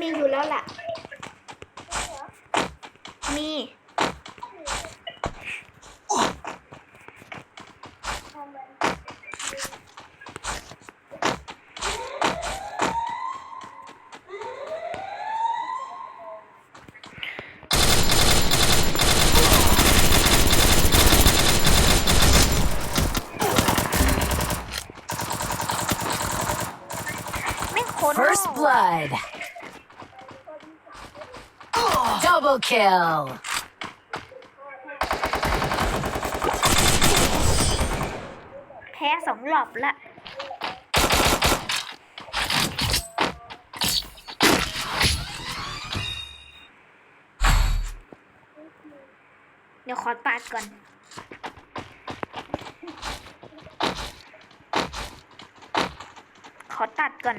มีอยู่แล้วล่ะ มีไม่คน First blood. Double kill. แพ้สองรอบละ เดี๋ยวขอตัดก่อน ขอตัดก่อน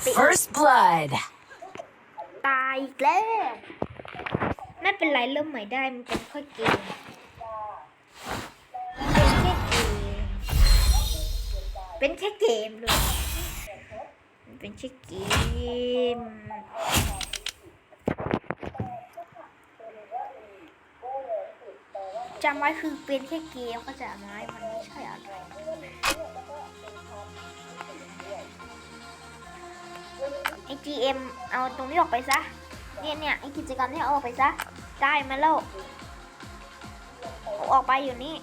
First blood. ตายอีกแล้วไม่เป็นไรเริ่มใหม่ได้มันเป็นแค่เกมเป็นแค่เกมเป็นแค่เกมเลยมันเป็นแค่เกมจำไว้คือเป็นแค่เกมก็จะไม้มั GM เอาตรงนี้ออกไปซะ เนี่ยเนี่ยไอกิจกรรมเนี่ยเอาออกไปซะ ได้มาแล้วอาออกไปอยู่นี่